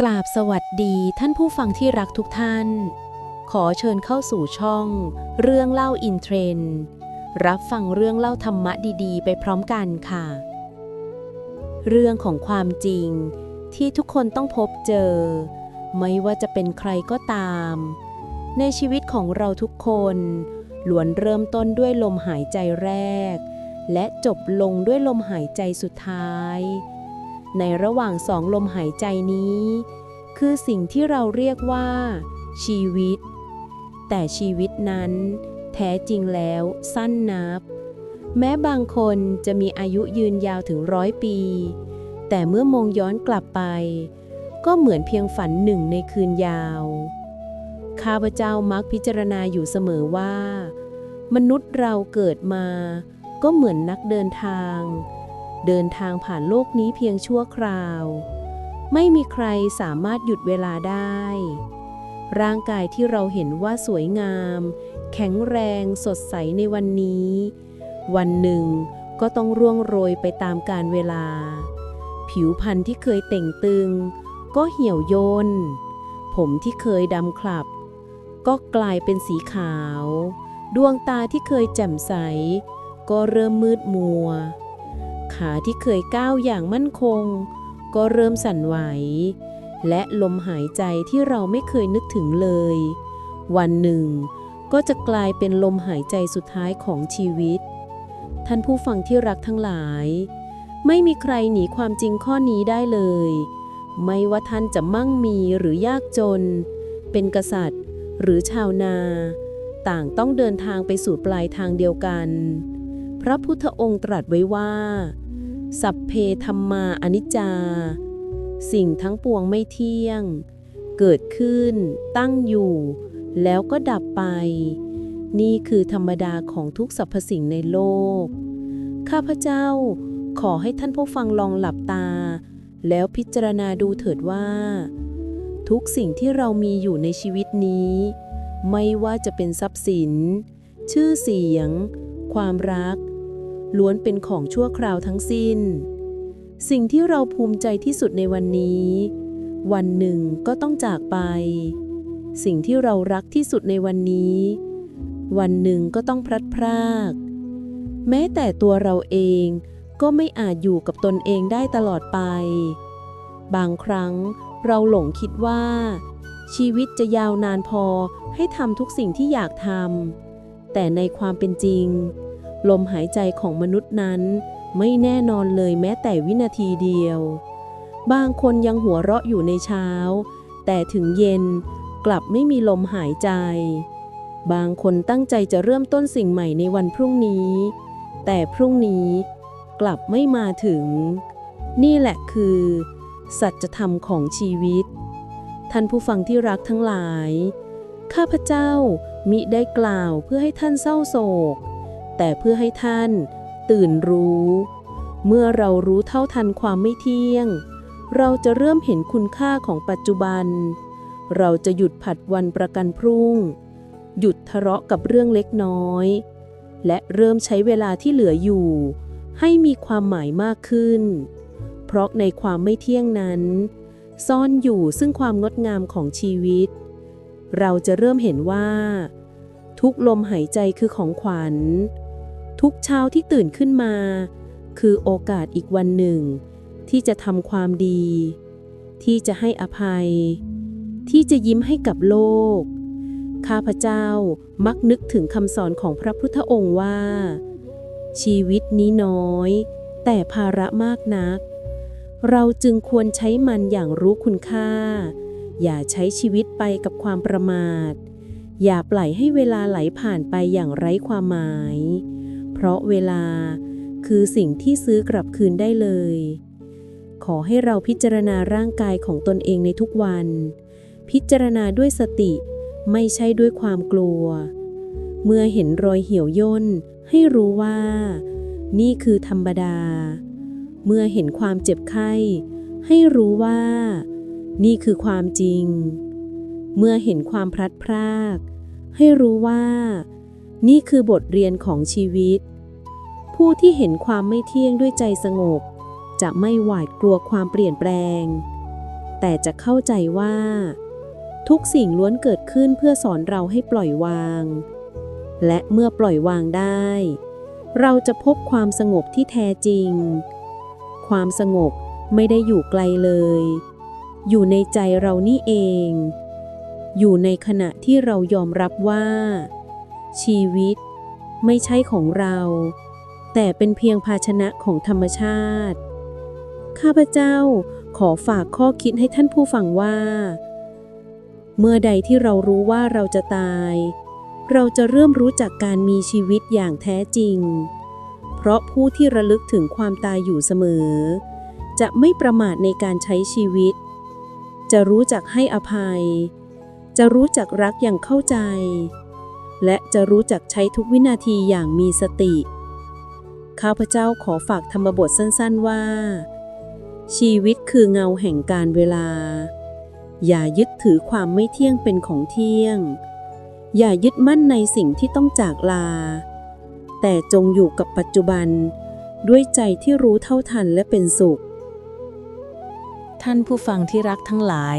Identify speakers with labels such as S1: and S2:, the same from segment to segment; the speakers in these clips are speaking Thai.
S1: กราบสวัสดีท่านผู้ฟังที่รักทุกท่าน ขอเชิญเข้าสู่ช่อง เรื่องเล่าอินเทรนด์รับฟังเรื่องเล่าธรรมะดีๆ ไปพร้อมกันค่ะ เรื่องของความจริงที่ทุกคนต้องพบเจอ ไม่ว่าจะเป็นใครก็ตาม ในชีวิตของเราทุกคนล้วนเริ่มต้นด้วยลมหายใจแรก และจบลงด้วยลมหายใจสุดท้าย ในระหว่างสองลมหายใจนี้ คือสิ่งที่เราเรียกว่า ชีวิต แต่ชีวิตนั้น แท้จริงแล้วสั้นนับ แม้บางคนจะมีอายุยืนยาวถึงร้อยปี แต่เมื่อมองย้อนกลับไป ก็เหมือนเพียงฝันหนึ่งในคืนยาว ข้าพเจ้ามักพิจารณาอยู่เสมอว่า มนุษย์เราเกิดมา ก็เหมือนนักเดินทาง เดินทางผ่านโลกนี้เพียงชั่วคราว ไม่มีใครสามารถหยุดเวลาได้ ร่างกายที่เราเห็นว่าสวยงาม แข็งแรงสดใสในวันนี้ วันหนึ่งก็ต้องร่วงโรยไปตามกาลเวลา ผิวพรรณที่เคยเต่งตึง ก็เหี่ยวย่น ผมที่เคยดำคลับ ก็กลายเป็นสีขาว ดวงตาที่เคยแจ่มใส ก็เริ่มมืดมัว ขาที่เคยก้าวอย่างมั่นคง ก็เริ่มสั่นไหว และลมหายใจที่เราไม่เคยนึกถึงเลย วันหนึ่ง ก็จะกลายเป็นลมหายใจสุดท้ายของชีวิต ท่านผู้ฟังที่รักทั้งหลาย ไม่มีใครหนีความจริงข้อนี้ได้เลย ไม่ว่าท่านจะมั่งมีหรือยากจน เป็นกษัตริย์ หรือชาวนา ต่างต้องเดินทางไปสู่ปลายทางเดียวกัน พระพุทธองค์ตรัสไว้ว่า สัพเพธรรมาอนิจจา สิ่งทั้งปวงไม่เที่ยง เกิดขึ้น ตั้งอยู่ แล้วก็ดับไป นี่คือธรรมดาของทุกสรรพสิ่งในโลก ข้าพเจ้าขอให้ท่านผู้ฟังลองหลับตา แล้วพิจารณาดูเถิดว่า ทุกสิ่งที่เรามีอยู่ในชีวิตนี้ ไม่ว่าจะเป็นทรัพย์สิน ชื่อเสียง ความรัก ล้วนเป็นของชั่วคราวทั้งสิ้น สิ่งที่เราภูมิใจที่สุดในวันนี้ วันหนึ่งก็ต้องจากไป สิ่งที่เรารักที่สุดในวันนี้ วันหนึ่งก็ต้องพลัดพราก แม้แต่ตัวเราเองก็ไม่อาจอยู่กับตนเองได้ตลอดไป บางครั้งเราหลงคิดว่า ชีวิตจะยาวนานพอให้ทำทุกสิ่งที่อยากทำแต่ในความเป็นจริง ลมหายใจของมนุษย์นั้น ไม่แน่นอนเลยแม้แต่วินาทีเดียว บางคนยังหัวเราะอยู่ในเช้า แต่ถึงเย็นกลับไม่มีลมหายใจ บางคนตั้งใจจะเริ่มต้นสิ่งใหม่ในวันพรุ่งนี้ แต่พรุ่งนี้กลับไม่มาถึง นี่แหละคือ สัจธรรมของชีวิต ท่านผู้ฟังที่รักทั้งหลาย ข้าพเจ้ามิได้กล่าวเพื่อให้ท่านเศร้าโศก แต่เพื่อให้ท่าน ตื่นรู้ เมื่อเรารู้เท่าทันความไม่เที่ยง เราจะเริ่มเห็นคุณค่าของปัจจุบัน เราจะหยุดผัดวันประกันพรุ่ง หยุดทะเลาะกับเรื่องเล็กน้อย และเริ่มใช้เวลาที่เหลืออยู่ ให้มีความหมายมากขึ้น เพราะในความไม่เที่ยงนั้น ซ่อนอยู่ซึ่งความงดงามของชีวิต เราจะเริ่มเห็นว่าทุกลมหายใจคือของขวัญ ทุกเช้าที่ตื่นขึ้นมา คือโอกาสอีกวันหนึ่ง ที่จะทำความดี ที่จะให้อภัย ที่จะยิ้มให้กับโลก ข้าพเจ้ามักนึกถึงคำสอนของพระพุทธองค์ว่า ชีวิตนี้น้อย แต่ภาระมากนัก เราจึงควรใช้มันอย่างรู้คุณค่า อย่าใช้ชีวิตไปกับความประมาท อย่าปล่อยให้เวลาไหลผ่านไปอย่างไร้ความหมาย เพราะเวลาคือสิ่งที่ซื้อกลับคืนได้เลย ขอให้เราพิจารณาร่างกายของตนเองในทุกวัน พิจารณาด้วยสติ ไม่ใช่ด้วยความกลัว เมื่อเห็นรอยเหี่ยวย่น ให้รู้ว่า นี่คือธรรมดา เมื่อเห็นความเจ็บไข้ ให้รู้ว่า นี่คือความจริง เมื่อเห็นความพลัดพราก ให้รู้ว่า นี่คือบทเรียนของชีวิต ผู้ที่เห็นความไม่เที่ยงด้วยใจสงบ จะไม่หวาดกลัวความเปลี่ยนแปลง แต่จะเข้าใจว่า ทุกสิ่งล้วนเกิดขึ้นเพื่อสอนเราให้ปล่อยวาง และเมื่อปล่อยวางได้ เราจะพบความสงบที่แท้จริง ความสงบไม่ได้อยู่ไกลเลย อยู่ในใจเรานี่เอง อยู่ในขณะที่เรายอมรับว่า ชีวิต ไม่ใช่ของเรา แต่เป็นเพียงภาชนะของธรรมชาติ ข้าพเจ้าขอฝากข้อคิดให้ท่านผู้ฟังว่า เมื่อใดที่เรารู้ว่าเราจะตาย เราจะเริ่มรู้จักการมีชีวิตอย่างแท้จริง เพราะผู้ที่ระลึกถึงความตายอยู่เสมอ จะไม่ประมาทในการใช้ชีวิต จะรู้จักให้อภัย จะรู้จักรักอย่างเข้าใจ และจะรู้จักใช้ทุกวินาทีอย่างมีสติ ข้าพเจ้าขอฝากธรรมบทสั้นๆว่า ชีวิตคือเงาแห่งการเวลา อย่ายึดถือความไม่เที่ยงเป็นของเที่ยง อย่ายึดมั่นในสิ่งที่ต้องจากลา แต่จงอยู่กับปัจจุบัน ด้วยใจที่รู้เท่าทันและเป็นสุข
S2: ท่านผู้ฟังที่รักทั้งหลาย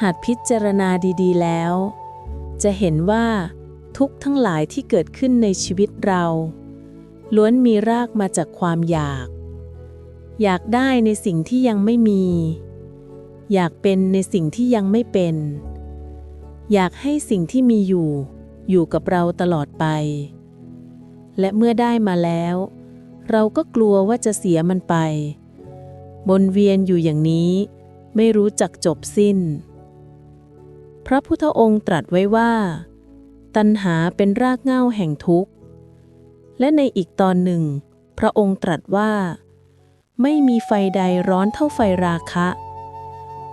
S2: หากพิจารณาดีๆแล้ว จะเห็นว่า ทุกทั้งหลายที่เกิดขึ้นในชีวิตเรา ล้วนมีรากมาจากความอยาก อยากได้ในสิ่งที่ยังไม่มี อยากเป็นในสิ่งที่ยังไม่เป็น อยากให้สิ่งที่มีอยู่ อยู่กับเราตลอดไป และเมื่อได้มาแล้ว เราก็กลัวว่าจะเสียมันไป บนเวียนอยู่อย่างนี้ ไม่รู้จักจบสิ้น พระพุทธองค์ตรัสไว้ว่า ตัณหาเป็นรากเหง้าแห่งทุกข์ และในอีกตอนหนึ่ง พระองค์ตรัสว่า ไม่มีไฟใดร้อนเท่าไฟราคะ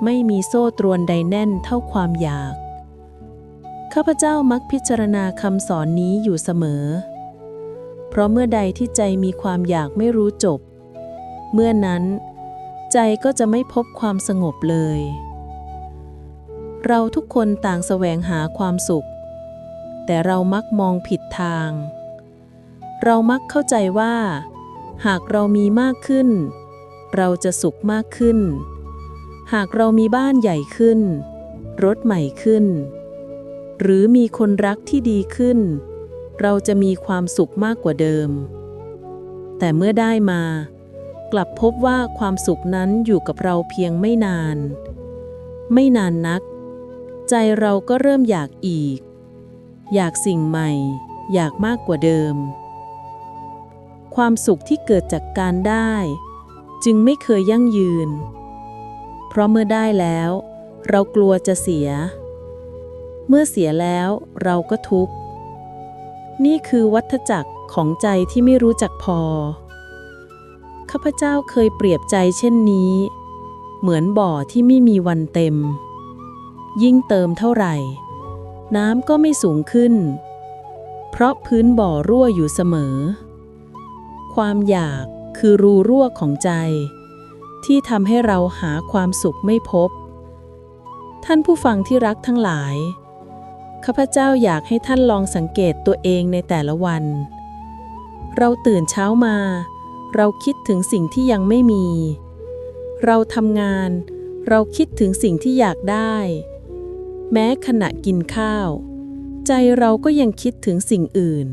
S2: ไม่มีโซ่ตรวนใดแน่นเท่าความอยาก ข้าพเจ้ามักพิจารณาคำสอนนี้อยู่เสมอ เพราะเมื่อใดที่ใจมีความอยากไม่รู้จบ เมื่อนั้น ใจก็จะไม่พบความสงบเลย เราทุกคนต่างแสวงหาความสุข แต่เรามักมองผิดทาง เรามักเข้าใจว่า หากเรามีมากขึ้น เราจะสุขมากขึ้น หากเรามีบ้านใหญ่ขึ้น รถใหม่ขึ้น หรือมีคนรักที่ดีขึ้น เราจะมีความสุขมากกว่าเดิม แต่เมื่อได้มา กลับพบว่าความสุขนั้นอยู่กับเราเพียงไม่นาน ไม่นานนัก ใจเราก็เริ่มอยากอีก อยากสิ่งใหม่ อยากมากกว่าเดิม ความสุขที่เกิดจากการได้ จึงไม่เคยยั่งยืน เพราะเมื่อได้แล้ว เรากลัวจะเสีย เมื่อเสียแล้วเราก็ทุกข์ นี่คือวัฏจักรของใจที่ไม่รู้จักพอ ข้าพเจ้าเคยเปรียบใจเช่นนี้ เหมือนบ่อที่ไม่มีวันเต็ม ยิ่งเติมเท่าไหร่ น้ำก็ไม่สูงขึ้น เพราะพื้นบ่อรั่วอยู่เสมอ ความอยากคือรูรั่วของใจ ที่ทำให้เราหาความสุขไม่พบ ท่านผู้ฟังที่รักทั้งหลาย ข้าพเจ้าอยากให้ท่านลองสังเกตตัวเองในแต่ละวัน เราตื่นเช้ามา เราคิดถึงสิ่งที่ยังไม่มี เราทำงานเราคิดถึงสิ่งที่อยากได้ แม้ขณะกินข้าว ใจเราก็ยังคิดถึงสิ่งอื่น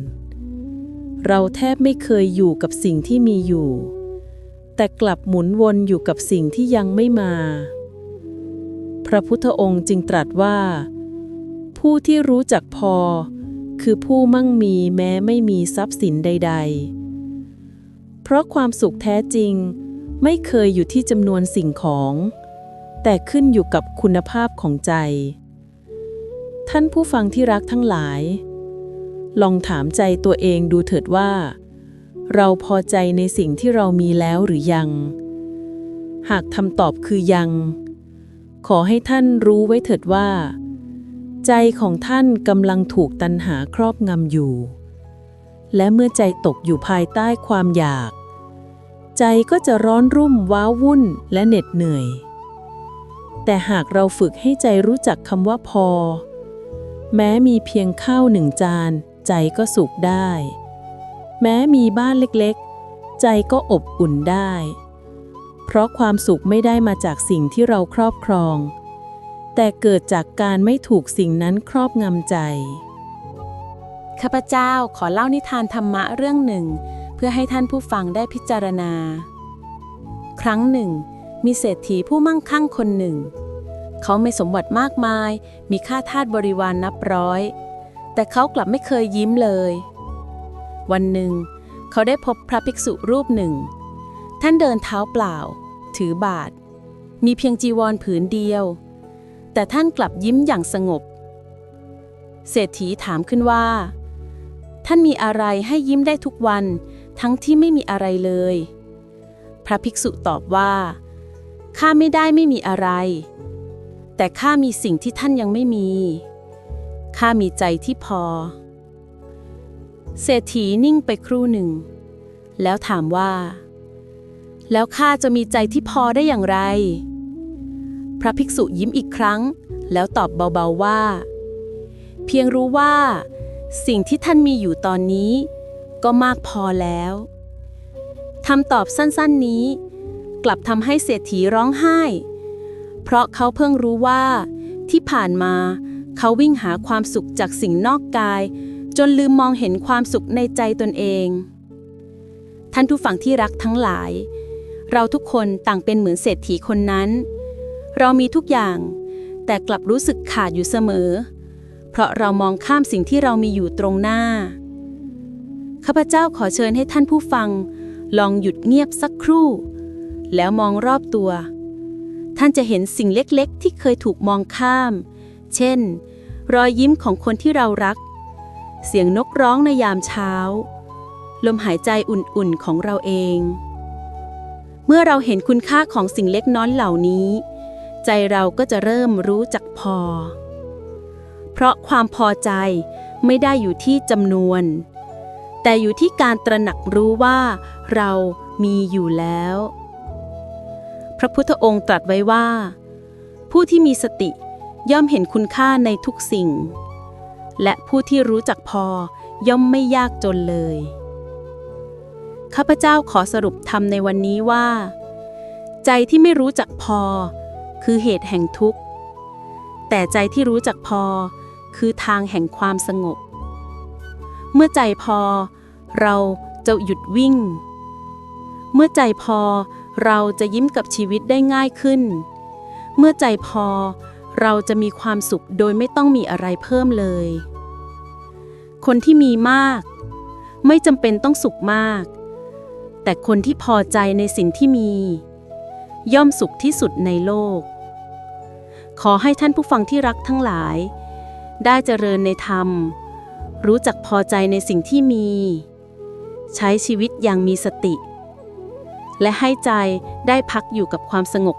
S2: เราแทบไม่เคยอยู่กับสิ่งที่มีอยู่ แต่กลับหมุนวนอยู่กับสิ่งที่ยังไม่มา พระพุทธองค์จึงตรัสว่า ผู้ที่รู้จักพอ คือผู้มั่งมีแม้ไม่มีทรัพย์สินใด ๆ เพราะความสุขแท้จริงไม่เคยอยู่ที่จำนวนสิ่งของ แต่ขึ้นอยู่กับคุณภาพของใจ ท่านผู้ฟังที่รักทั้งหลาย ลองถามใจตัวเองดูเถิดว่า เราพอใจในสิ่งที่เรามีแล้วหรือยัง หากคำตอบคือยัง ขอให้ท่านรู้ไว้เถิดว่า ใจของท่านกำลังถูกตันหาครอบงำอยู่ และเมื่อใจตกอยู่ภายใต้ความอยาก ใจก็จะร้อนรุ่มว้าวุ่นและเหน็ดเหนื่อย แต่หากเราฝึกให้ใจรู้จักคำว่าพอ แม้มีเพียงข้าวหนึ่งจาน ใจก็สุขได้ แม้มีบ้านเล็กๆ ใจก็อบอุ่นได้เพเพราะความสุขไม่ได้มาจากสิ่งที่เราครอบครอง แต่เกิดจากการไม่ถูกสิ่งนั้นครอบงำใจ
S3: ข้าพเจ้าขอเล่านิทานธรรมะเรื่องหนึ่ง เพื่อให้ท่านผู้ฟังได้พิจารณา ครั้งหนึ่ง มีเศรษฐีผู้มั่งคั่งคนหนึ่ง เขาไม่สมบัติมากมาย มีค่าทาสบริวารนนับร้อย แต่เขากลับไม่เคยยิ้มเลย วันหนึ่ง เขาได้พบพระภิกษุรูปหนึ่ง ท่านเดินเท้าเปล่า ถือบาท มีเพียงจีวรผืนเดียว แต่ท่านกลับยิ้มอย่างสงบ เศรษฐีถามขึ้นว่า ท่านมีอะไรให้ยิ้มได้ทุกวัน ทั้งที่ไม่มีอะไรเลย พระภิกษุตอบว่าข้าไม่ได้ไม่มีอะไร แต่ข้ามีสิ่งที่ท่านยังไม่มี ข้ามีใจที่พอ เศรษฐีนิ่งไปครู่หนึ่ง แล้วถามว่า แล้วข้าจะมีใจที่พอได้อย่างไร พระภิกษุยิ้มอีกครั้ง แล้วตอบเบาๆว่า เพียงรู้ว่า สิ่งที่ท่านมีอยู่ตอนนี้ ก็มากพอแล้วคำตอบสั้นๆนี้ กลับทำให้เศรษฐีร้องไห้ เพราะเขาเพิ่งรู้ว่า ที่ผ่านมา เขาวิ่งหาความสุขจากสิ่งนอกกาย จนลืมมองเห็นความสุขในใจตนเอง ท่านผู้ฟังที่รักทั้งหลาย เราทุกคนต่างเป็นเหมือนเศรษฐีคนนั้น เรามีทุกอย่าง แต่กลับรู้สึกขาดอยู่เสมอ เพราะเรามองข้ามสิ่งที่เรามีอยู่ตรงหน้าข้าพเจ้าขอเชิญให้ท่านผู้ฟัง ลองหยุดเงียบสักครู่ แล้วมองรอบตัว ท่านจะเห็นสิ่งเล็กๆ ที่เคยถูกมองข้าม เช่น รอยยิ้มของคนที่เรารัก เสียงนกร้องในยามเช้า ลมหายใจอุ่นๆของเราเอง เมื่อเราเห็นคุณค่าของสิ่งเล็กน้อยเหล่านี้ ใจเราก็จะเริ่มรู้จักพอ เพราะความพอใจไม่ได้อยู่ที่จำนวน แต่อยู่ที่การตระหนักรู้ว่าเรามีอยู่แล้ว พระพุทธองค์ตรัสไว้ว่า ผู้ที่มีสติย่อมเห็นคุณค่าในทุกสิ่ง และผู้ที่รู้จักพอย่อมไม่ยากจนเลย ข้าพเจ้าขอสรุปธรรมในวันนี้ว่า ใจที่ไม่รู้จักพอ คือเหตุแห่งทุกข์ แต่ใจที่รู้จักพอ คือทางแห่งความสงบ เมื่อใจพอ เราจะหยุดวิ่ง เมื่อใจพอ เราจะยิ้มกับชีวิตได้ง่ายขึ้น เมื่อใจพอ เราจะมีความสุขโดยไม่ต้องมีอะไรเพิ่มเลย คนที่มีมาก ไม่จำเป็นต้องสุขมาก แต่คนที่พอใจในสิ่งที่มี ย่อมสุขที่สุดในโลก ขอให้ท่านผู้ฟังที่รักทั้งหลาย ได้เจริญในธรรม รู้จักพอใจในสิ่งที่มี ใช้ชีวิตอย่างมีสติ และให้ใจได้พักอยู่กับความสงบ